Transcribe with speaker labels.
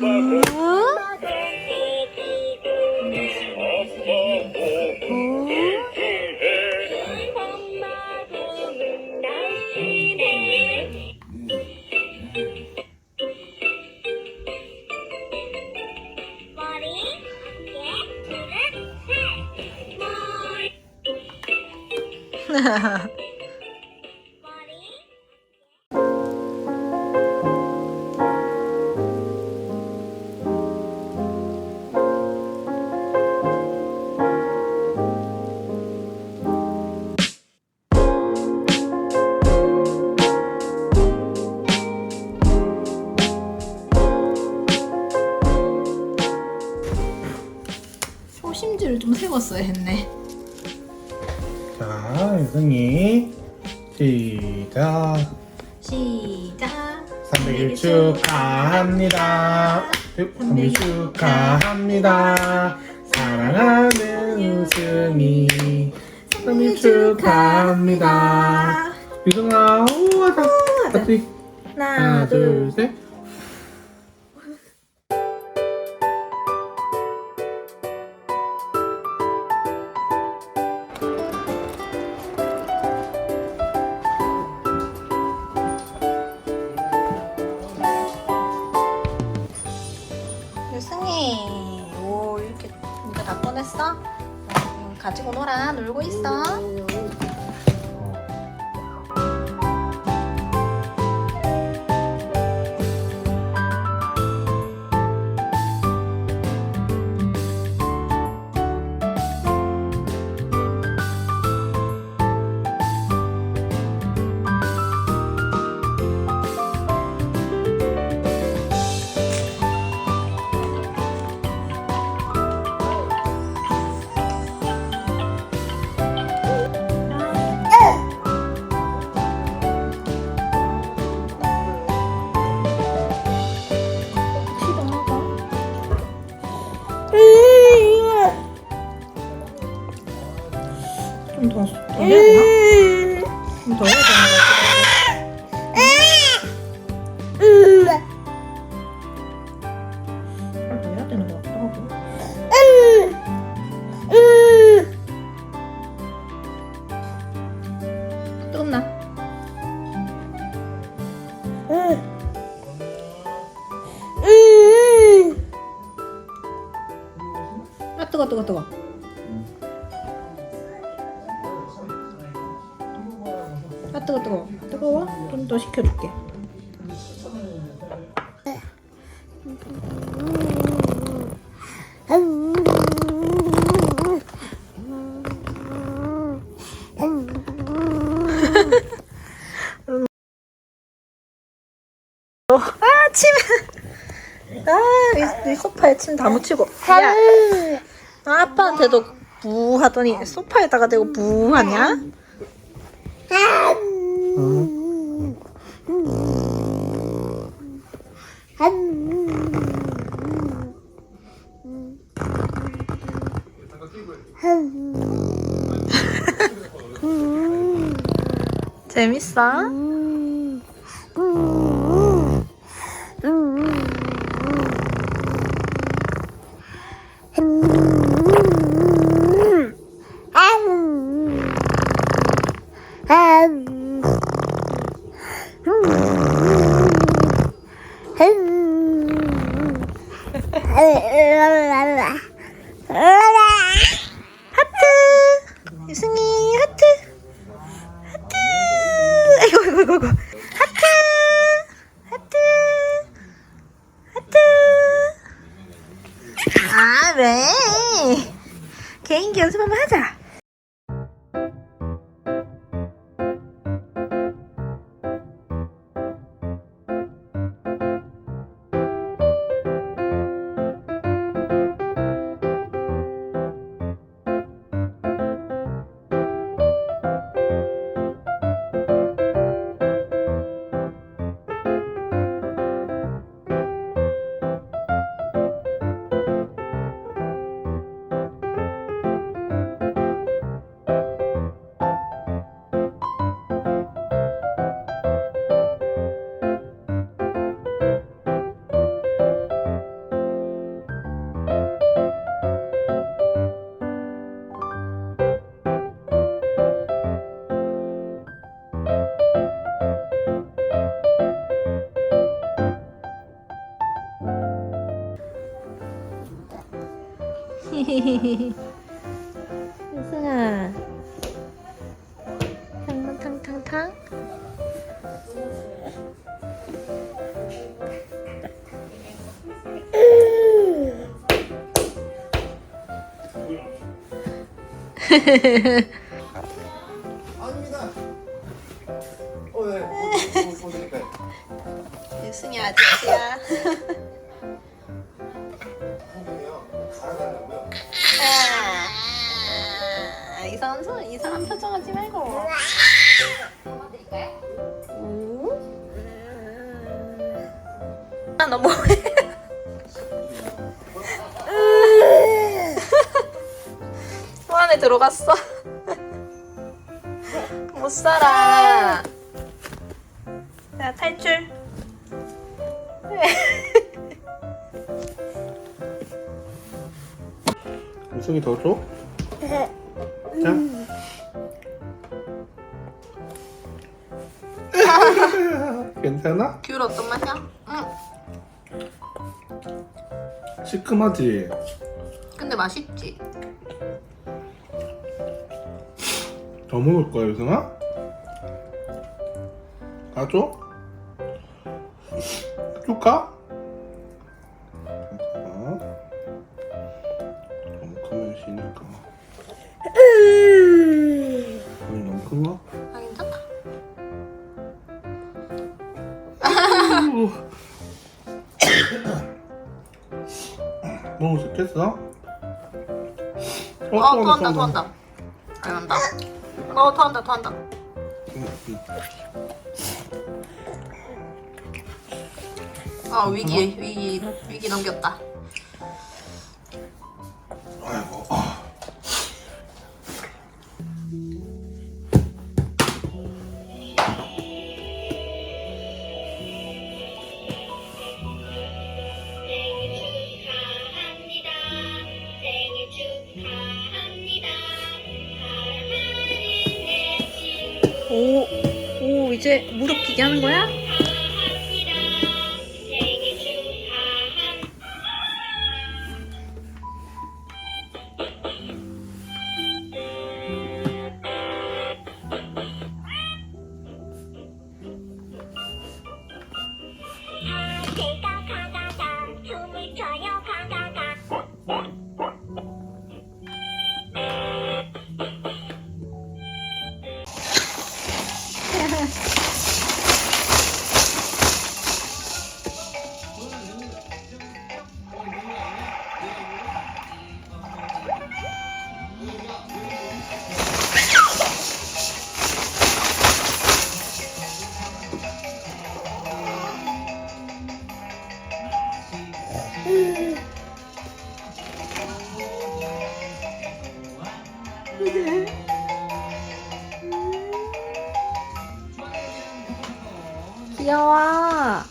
Speaker 1: 우 세웠어야 했네.
Speaker 2: 자, 유승이 시작.
Speaker 1: 시작.
Speaker 2: 300일 축하합니다. 300일 축하합니다. 사랑하는 우승이 300일 축하합니다. 유승아, 우와, 다 같이 하나, 둘, 셋.
Speaker 1: 오 이렇게 이제 다 꺼냈어? 음, 가지고 놀아, 놀고 있어. 뜨거 뜨거 뜨거. 아 뜨거 뜨거 뜨거워? 좀 더 식혀줄게. 아 침. 아 이 이 소파에 침 다 묻히고. 야 아빠한테도 부 하더니 소파에다가 대고 부 하냐? 재밌어? 하트 유승이 하트 하트 아이고 아이고 아이고. 하트 하트 하트 아 왜? 개인기 연습 한번 하자 승아 탕탕탕탕탕
Speaker 3: 아닙니다. 어, 네. 어, 네. 어, 네. 어, 네. 보시니까.
Speaker 4: 유승이 아저씨야.
Speaker 3: 아,
Speaker 4: 이상한 손, 이상한 표정 하지 말고. 아, 너 뭐해? 또 안에 들어갔어. 못 살아. 자, 탈출.
Speaker 3: 우승이 더 줘? 자. 괜찮아?
Speaker 4: 귤 어떤 맛이야? 응.
Speaker 3: 시큼하지?
Speaker 4: 근데 맛있지?
Speaker 3: 더 먹을 거야, 유승아? 가줘? 줄까? 아니, 너무 큰 거?
Speaker 4: 아, 괜찮다.
Speaker 3: 먹을 수 있겠어? 어,
Speaker 4: 어, 토한다, 토한다. 안 한다. 어, 토한다, 토한다.
Speaker 3: 응, 응.
Speaker 4: 아, 위기, 위기, 위기 넘겼다. 이제 무릎 기게 하는 거야? した。